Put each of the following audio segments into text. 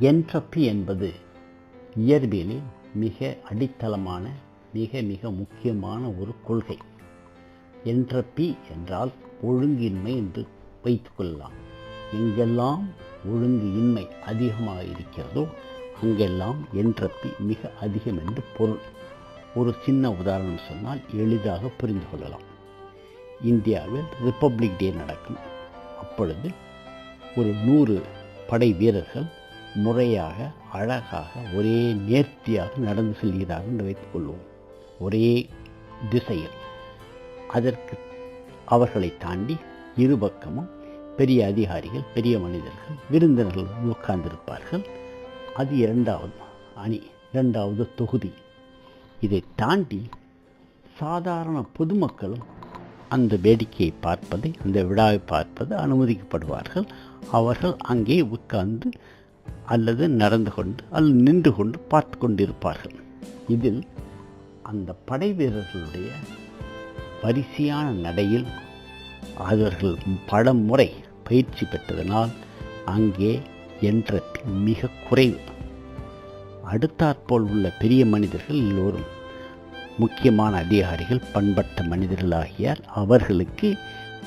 என்ட்ரப்பி என்பது இயற்பியலில் மிக அடித்தளமான மிக மிக முக்கியமான ஒரு கொள்கை. என்ட்ரப்பி என்றால் ஒழுங்கின்மை என்று வைத்துக்கொள்ளலாம் எங்கெல்லாம் ஒழுங்கு இன்மை அதிகமாக இருக்கிறதோ அங்கெல்லாம் என்ட்ரப்பி மிக அதிகம் என்று பொருள். ஒரு சின்ன உதாரணம் சொன்னால் எளிதாக புரிந்து கொள்ளலாம். இந்தியாவில் ரிப்பப்ளிக் டே நடக்கும். அப்பொழுது ஒரு நூறு படை வீரர்கள் முறையாக அழகாக ஒரே நேர்த்தியாக நடந்து செல்கிறார்கள் என்று வைத்துக்கொள்வோம் ஒரே திசையில். அதற்கு அவர்களை தாண்டி இருபக்கமும் பெரிய அதிகாரிகள் பெரிய மனிதர்கள் விருந்தினர்கள் உட்கார்ந்திருப்பார்கள். அது இரண்டாவது அணி இரண்டாவது தொகுதி. இதை தாண்டி சாதாரண பொதுமக்களும் அந்த வேடிக்கையை பார்ப்பதை அந்த விழாவை பார்ப்பது அனுமதிக்கப்படுவார்கள். அவர்கள் அங்கே உட்கார்ந்து அல்லது நடந்து கொண்டு அல்லது நின்று கொண்டு பார்த்து கொண்டிருப்பார்கள். இதில் அந்த படை வீரர்களுடைய வரிசையான நடையில் அவர்கள் பல முறை பயிற்சி பெற்றதனால் அங்கே என்ற மிக குறைவு. அடுத்தாற்போல் உள்ள பெரிய மனிதர்கள் எல்லோரும் முக்கியமான அதிகாரிகள் பண்பட்ட மனிதர்களாகியார். அவர்களுக்கு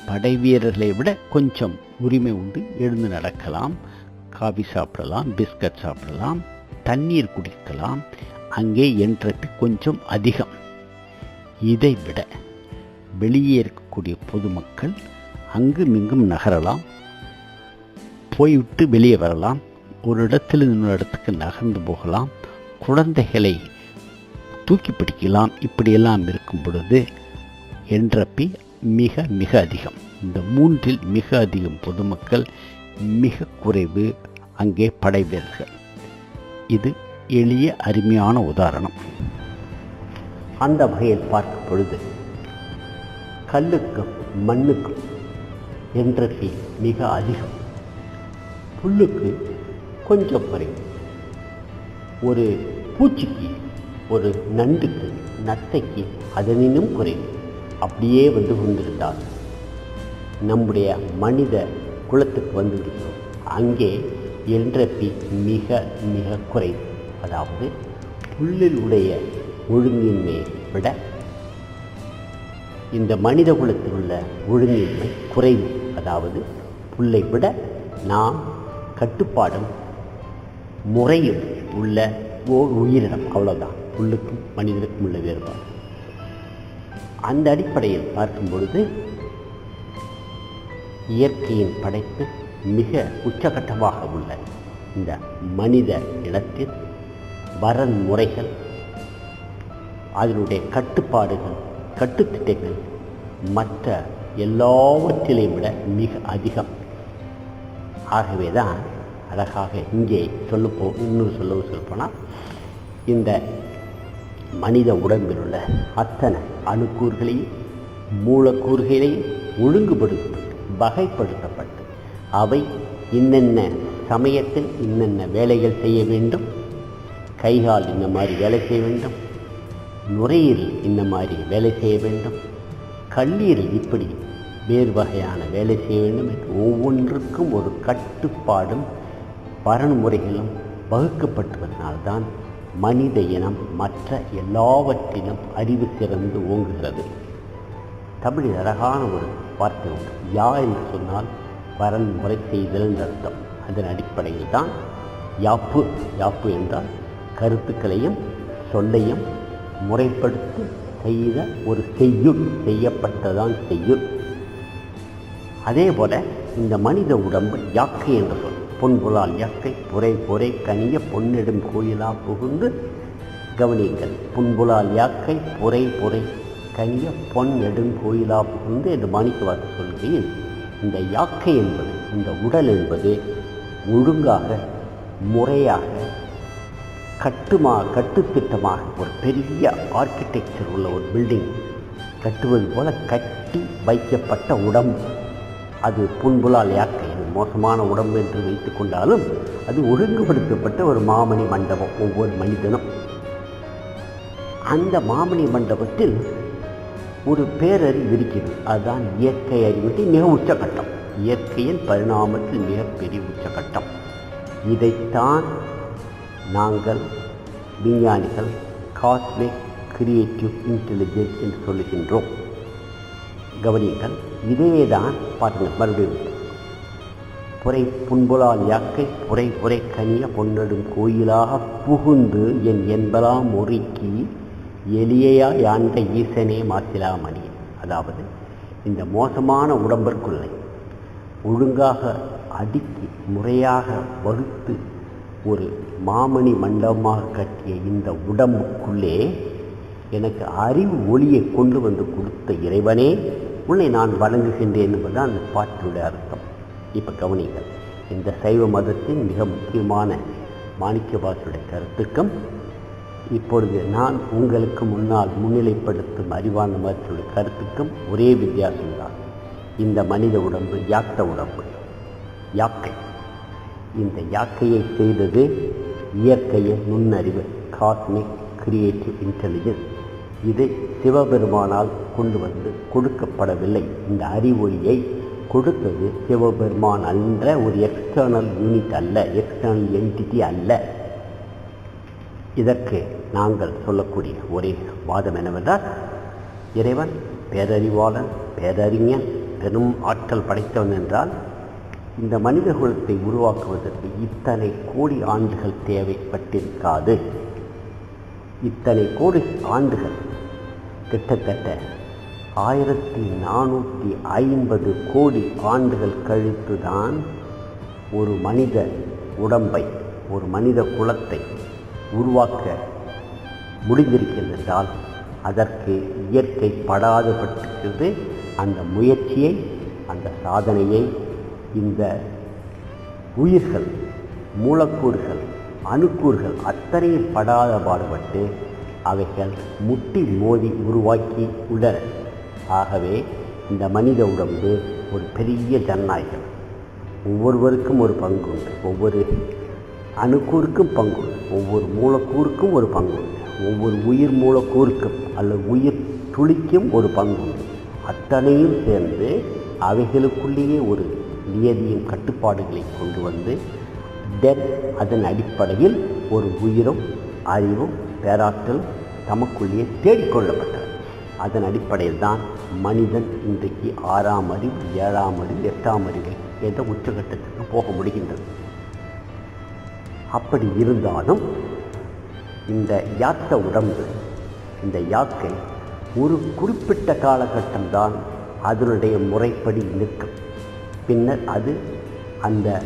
படை வீரர்களை விட கொஞ்சம் உரிமை உண்டு. எழுந்து நடக்கலாம். காபி சாப்பிடலாம் பிஸ்கட் சாப்பிடலாம் தண்ணீர் குடிக்கலாம். அங்கே என்ட்ரப்பி கொஞ்சம் அதிகம். இதை விட வெளியே இருக்கக்கூடிய பொதுமக்கள் அங்கும் இங்கும் நகரலாம். போய்விட்டு வெளியே வரலாம். ஒரு இடத்துல இன்னொரு இடத்துக்கு நகர்ந்து போகலாம். குழந்தைகளை தூக்கி பிடிக்கலாம். இப்படியெல்லாம் இருக்கும் பொழுது என்ட்ரப்பி மிக மிக அதிகம். இந்த மூன்றில் மிக அதிகம் பொதுமக்கள் மிக குறைவு அங்கே படை வீரர்கள் இது எளிய அருமையான உதாரணம். அந்த வகையில் பார்க்கும் பொழுது கல்லுக்கும் மண்ணுக்கும் என்றது மிக அதிகம் புல்லுக்கு கொஞ்சம் குறைவு. ஒரு பூச்சிக்கு ஒரு நண்டுக்கு நத்தைக்கு அதனினும் குறைவு. அப்படியே வந்து கொண்டிருந்தால் நம்முடைய மனித குலத்துக்கு வந்து அங்கே என்ட்ரப்பி மிக மிக குறைவு. அதாவது புல்லில் உடைய ஒழுங்கின்மையை விட இந்த மனித குலத்தில் உள்ள ஒழுங்கின்மை குறைவு. அதாவது புல்லை விட நாம் கட்டுப்பாடும் முறையும் உள்ள ஓர் உயிரினம். அவ்வளோதான் புல்லுக்கும் மனிதனுக்கும் உள்ள வேறுபாடு. அந்த அடிப்படையில் பார்க்கும் பொழுது இயற்கையின் படைப்பு மிக உச்சகட்டமாக உள்ள இந்த மனித இடத்தில் வரன்முறைகள் அதனுடைய கட்டுப்பாடுகள் கட்டுத்திட்டங்கள் மற்ற எல்லாவற்றிலையும் விட மிக அதிகம். ஆகவே தான் அழகாக இங்கே சொல்லப்போ இன்னும் சொல்லவும் சொல்லப்போனால் இந்த மனித உடம்பில் உள்ள அத்தனை அணுக்கூறுகளையும் மூலக்கூறுகளையும் ஒழுங்குபடுத்தும் வகைப்படுத்தப்பட்டு அவை இன்னென்ன சமயத்தில் இன்னென்ன வேலைகள் செய்ய வேண்டும்? கைகால் இந்த மாதிரி வேலை செய்ய வேண்டும். நுரையீரல் இந்த மாதிரி வேலை செய்ய வேண்டும். கல்லீரல் இப்படி வேறு வகையான வேலை செய்ய வேண்டும் என்று ஒவ்வொன்றுக்கும் ஒரு கட்டுப்பாடும் வரன்முறைகளும் வகுக்கப்பட்டுவதனால்தான் மனித இனம் மற்ற எல்லாவற்றிலும் அறிவு சிறந்து ஓங்குகிறது. தமிழில் அழகான ஒரு வார்த்தை உண்டு யா என்று சொன்னால் வரன்முறை செய்தல் அர்த்தம் அதன் அடிப்படையில் தான் யாப்பு யாப்பு என்றால் கருத்துக்களையும் சொல்லையும் முறைப்படுத்தி செய்த ஒரு செய்யுள் செய்யப்பட்டதான் செய்யுள் அதே போல இந்த மனித உடம்பு யாக்கை என்று சொல். பொன்புலால் யாக்கை புரை புரை கனிய பொன்னெடும் கோயிலா புகுந்து கவனியுங்கள். புன்புலால் யாக்கை புரை புரை கைய பொன் நெடுங்கோயிலா புகுந்து என்று மாணிக்கவாச சொல்கையில் இந்த யாக்கை என்பது இந்த உடல் என்பது ஒழுங்காக முறையாக கட்டுமா கட்டுத்திட்டமாக ஒரு பெரிய ஆர்கிடெக்சர் உள்ள ஒரு பில்டிங் கட்டுவது போல கட்டி வைக்கப்பட்ட உடம்பு. அது புண்புலால் யாக்கை மோசமான உடம்பு என்று வைத்து கொண்டாலும் அது ஒழுங்குபடுத்தப்பட்ட ஒரு மாமணி மண்டபம் ஒவ்வொரு மனிதனும். அந்த மாமணி மண்டபத்தில் ஒரு பேரறிவு இருக்கிறது அதுதான் இயற்கை அறிவிட்டு மிக உச்சகட்டம் இயற்கையின் பரிணாமத்தில் மிகப்பெரிய உச்சகட்டம் இதைத்தான் நாங்கள் விஞ்ஞானிகள் காஸ்மிக் கிரியேட்டிவ் இன்டெலிஜென்ஸ் என்று சொல்லுகின்றோம். கவனியுங்கள் இதே தான் பாருங்கள் மறுபடியும். புரை புண்புலால் யாக்கை புரை புரை கனிய பொன்னடும் கோயிலாக புகுந்து என் என்பலாம் ஒருக்கி எளியா யாண்ட ஈசனே மாசிலாமணி அதாவது இந்த மோசமான உடம்பிற்குள்ளே ஒழுங்காக அடுக்கி முறையாக வகுத்து ஒரு மாமணி மண்டபமாக கட்டிய இந்த உடம்புக்குள்ளே எனக்கு அறிவு ஒளியை கொண்டு வந்து கொடுத்த இறைவனே உன்னை நான் வணங்குகின்றேன் என்பதுதான் அந்த பாட்டினுடைய அர்த்தம். இப்போ கவனிங்கள் இந்த சைவ மதத்தின் மிக முக்கியமான மாணிக்கவாசுடைய கருத்துக்கும் இப்பொழுது நான் உங்களுக்கு முன்னால் முன்னிலைப்படுத்தும் அறிவான மருத்துவ கருத்துக்கும் ஒரே வித்தியாசம்தான் இந்த மனித உடம்பு யாத்த உடம்பு. யாக்கை. இந்த யாக்கையை செய்தது இயற்கையின் நுண்ணறிவு காஸ்மிக் கிரியேட்டிவ் இன்டெலிஜென்ஸ் இது சிவபெருமானால் கொண்டு வந்து கொடுக்கப்படவில்லை. இந்த அறிவொளியை கொடுத்தது சிவபெருமான் அன்ற ஒரு எக்ஸ்டர்னல் யூனிட் அல்ல எக்ஸ்டர்னல் என்டிட்டி அல்ல. இதற்கு நாங்கள் சொல்லக்கூடிய ஒரே வாதம் என்னவென்றால் இறைவன் பேரறிவாளன் பேரறிஞன் பெரும் ஆற்றல் படைத்தவன் என்றால் இந்த மனித குலத்தை உருவாக்குவதற்கு இத்தனை கோடி ஆண்டுகள் தேவைப்பட்டிருக்காது இத்தனை கோடி ஆண்டுகள் கிட்டத்தட்ட ஆயிரத்தி நானூற்றி ஐம்பது கோடி ஆண்டுகள் கழித்து தான் ஒரு மனித உடம்பை ஒரு மனித குலத்தை உருவாக்க முடிந்திருக்கிறது என்றால் அதற்கு இயற்கை படாதுபட்டிருக்கிறது அந்த முயற்சியை அந்த சாதனையை இந்த உயிர்கள் மூலக்கூறுகள் அணுக்கூறுகள் அத்தனையும் படாத பாடுபட்டு அவைகள் முட்டி மோதி உருவாக்கி உள்ளன. ஆகவே இந்த மனித உடம்பு ஒரு பெரிய ஜனநாயகம். ஒவ்வொருவருக்கும் ஒரு பங்கு உண்டு ஒவ்வொரு அணுக்கூறுக்கும் பங்கு. ஒவ்வொரு மூலக்கூறுக்கும் ஒரு பங்கு. ஒவ்வொரு உயிர் மூலக்கூறுக்கும் அல்லது உயிர் துளிக்கும் ஒரு பங்கு. உண்டு அத்தனையும் சேர்ந்து அவைகளுக்குள்ளேயே ஒரு நியதியின் கட்டுப்பாடுகளை கொண்டு வந்து தென் அதன் அடிப்படையில் ஒரு உயிரும் அறிவும் பேராற்றல் தமக்குள்ளேயே தேடிக்கொள்ளப்பட்டது அதன் அடிப்படையில் தான் மனிதன் இன்றைக்கு ஆறாம் அறிவு ஏழாம் அறிவு எட்டாம் அறிவு என்ற உச்சகட்டத்திற்கு போக முடிகின்றது. அப்படி இருந்தாலும் இந்த யாத்த உடம்பு இந்த யாக்கை ஒரு குறிப்பிட்ட காலகட்டம்தான் அதனுடைய முறைப்படி நிற்கும். பின்னர் அது அந்த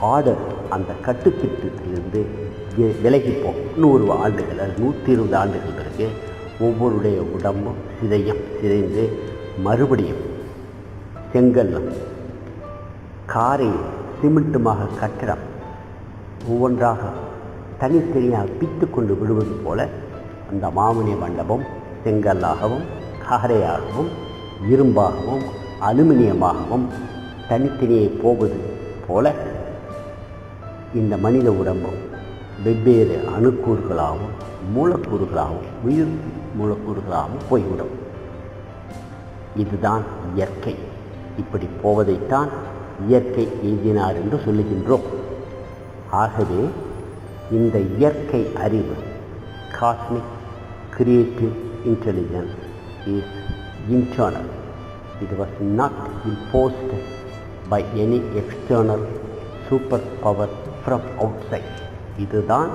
ஆர்டர் அந்த கட்டுத்திட்டத்திலிருந்து விலகிப்போம் நூறு ஆண்டுகள் அது நூற்றி இருபது ஆண்டுகள் பிறகு ஒவ்வொருடைய உடம்பும் சிதையும் சிதைந்து மறுபடியும் செங்கல்லும் காரையும் சிமெண்ட்டுமாக கட்டிடம் ஒவ்வொன்றாக தனித்தனியாக பித்து கொண்டு விடுவது போல அந்த மாமணி மண்டபம் செங்கல்லாகவும் காரையாகவும் இரும்பாகவும் அலுமினியமாகவும் தனித்தனியே போவது போல இந்த மனித உடம்பும் வெவ்வேறு அணுக்கூறுகளாகவும் மூலக்கூறுகளாகவும் உயிர் மூலக்கூறுகளாகவும் போய்விடும். இதுதான் இயற்கை. இப்படி போவதைத்தான் இயற்கை எய்தினார் என்று சொல்லுகின்றோம். ஆகவே இந்த இயற்கை அறிவு cosmic creative intelligence is internal. It was not imposed by any external super power from outside. இதுதான்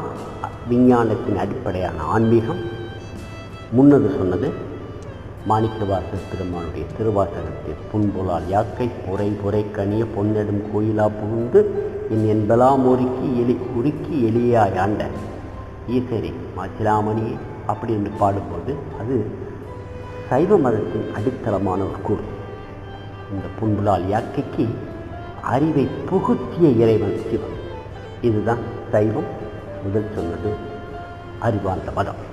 விஞ்ஞானத்தின் அடிப்படையான ஆன்மீகம். முன்னது சொன்னது மாணிக்கவாசர் பெருமானுடைய திருவாசகத்தில் புன்புலால் யாக்கை புரை புரை கனிய பொன்னெடும் கோயிலா புகுந்து என் என்பலாம் ஒருக்கி எலி உருக்கி எளியாய் ஆண்ட ஈசரி மாசிலாமணியே அப்படி என்று பாடும்போது அது சைவ மதத்தின் அடித்தளமான ஒரு கூறு. இந்த புன்புலால் யாக்கைக்கு அறிவை புகுத்திய இறைவன் சிவன். இதுதான் சைவம் முதல் சொன்னது அறிவார்ந்த மதம்.